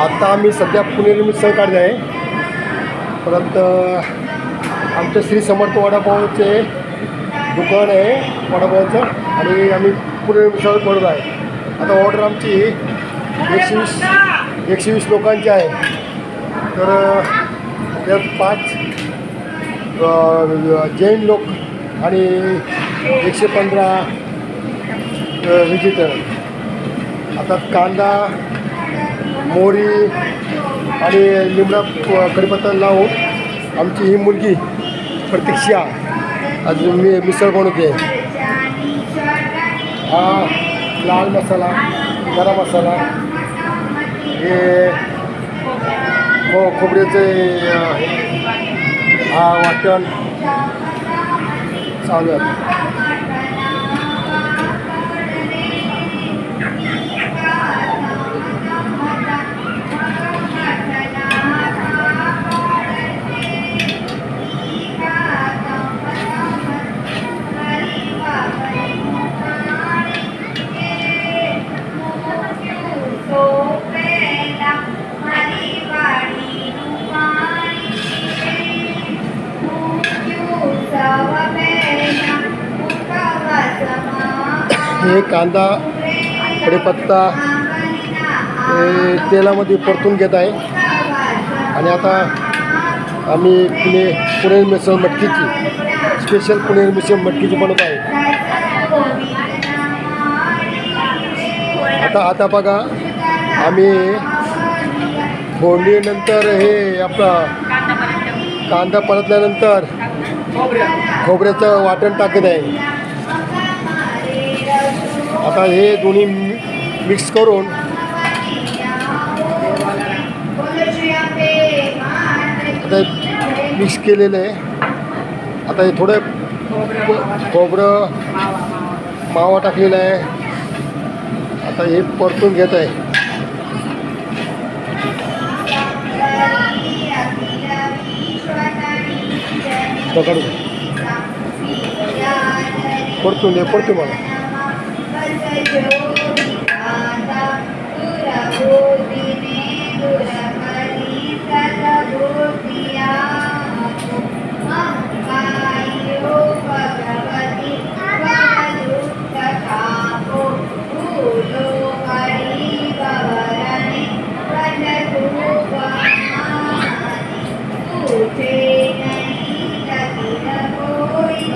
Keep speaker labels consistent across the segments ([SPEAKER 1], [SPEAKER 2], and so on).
[SPEAKER 1] आता आम्ही सध्या पुणेरी मिसळ काढले आहे. परत आमचं श्री समर्थ वडापावचे दुकान आहे वडापावचं आणि आम्ही पुणे मिसळ करत आहे. आता ऑर्डर आमची एकशे वीस एकशे वीस लोकांची आहे. तर त्यात पाच जैन लोक आणि एकशे पंधरा व्हिजिटर. आता कांदा मोहरी आणि लिमडा कडीपत्ता कढीपत्ता लावून आमची ही मुलगी प्रतीक्षा. आज मी मिसळ बनवते हा लाल मसाला गरम मसाला. हे हो खोबऱ्याचे हा वाटण. चालू आहे हे कांदा कढीपत्ता तेलामध्ये परतून घेत आहे. आणि आता आम्ही पुणे पुणे मिसळ मटकीची स्पेशल पुणे मिसळ मटकीची बनवत आहे. आता आता बघा आम्ही फोडणीनंतर हे आपला कांदा परतल्यानंतर खोबऱ्याचं वाटण टाकत आहे. आता हे दोन्ही मिक्स करून आता मिक्स केलेलं आहे. आता हे थोडं खोबरं मावा टाकलेला आहे. आता हे परतून घेत आहे. पकड. परतून दे परतून मला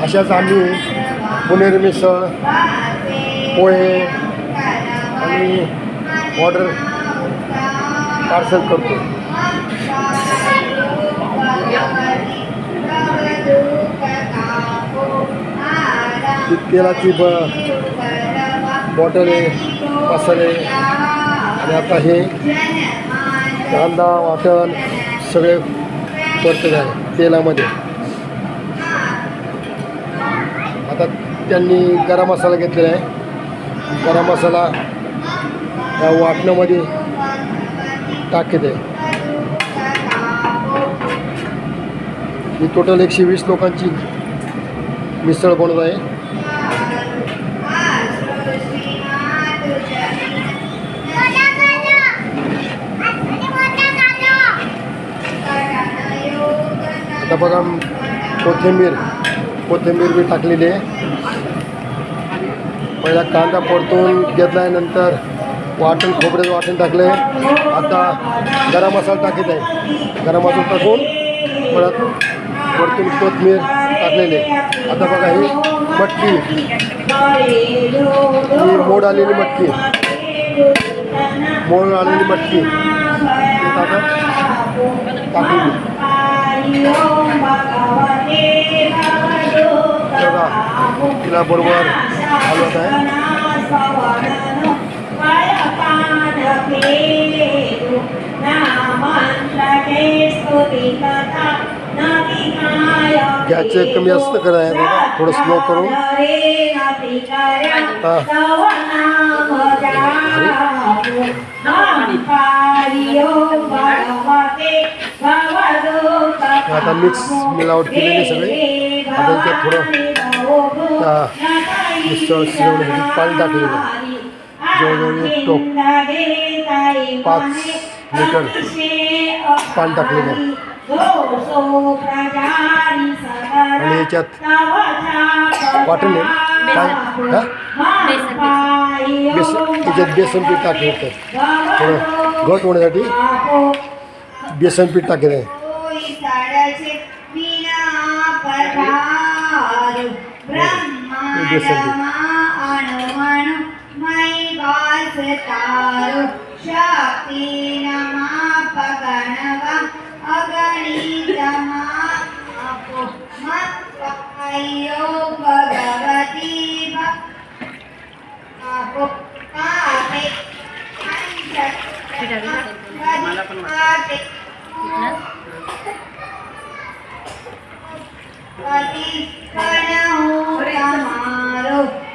[SPEAKER 1] अशाच आम्ही पुणेरी मिसळ पोहे आणि ऑर्डर पार्सल करतो. ती तेलाची ब बॉटल आहे मसाले आणि आता हे कांदा वाटण सगळे परतले आहे तेलामध्ये. आता त्यांनी गरम मसाला घेतलेला आहे. गरम मसाला या वाटणामध्ये टाकत मी टोटल एकशे वीस लोकांची मिसळ बनवत आहे. आता बघा कोथिंबीर कोथिंबीर बी टाकलेली आहे. पहिला कांदा परतून घेतला नंतर वाटण खोबऱ्याचं वाटण टाकले आता गरम मसाला टाकीत आहे. गरम मसाला टाकून परत परतून कोथमीर टाकलेली आहे. आता बघा ही मटकी. ही मोड आलेली मटकी. मोड आलेली मटकी. ती आता टाकलेली बघा तिला बरोबर हलवत आहे गॅसचे कमी जास्त करायचं बघा. थोडं स्लो करून. आता मिक्स मिलावट केलेली सगळे. आता याच्यात थोडं मिसळ शिजवण्यासाठी पाणी टाकलेलं आहे जवळजवळ एक टोप पाच लिटर पान टाकलेलं आहे आणि याच्यात वाटण आहे काय? बेसन याच्यात बेसन पीठ टाकले होतं. थोडं घट होण्यासाठी बेसन पीठ टाकलं आहे
[SPEAKER 2] yes અણુ મય વાસ તારો શક્તિ
[SPEAKER 3] નમા પગણવા
[SPEAKER 2] અગણિત મા આપો મપ્પાયો ભગવતી આપો પાપે પાપે પતિ
[SPEAKER 1] કણહો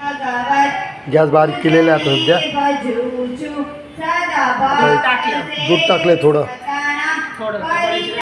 [SPEAKER 2] भगवत
[SPEAKER 1] गॅस बारीक केलेला आता सध्या दूध टाकलंय थोडं.
[SPEAKER 3] थोडं.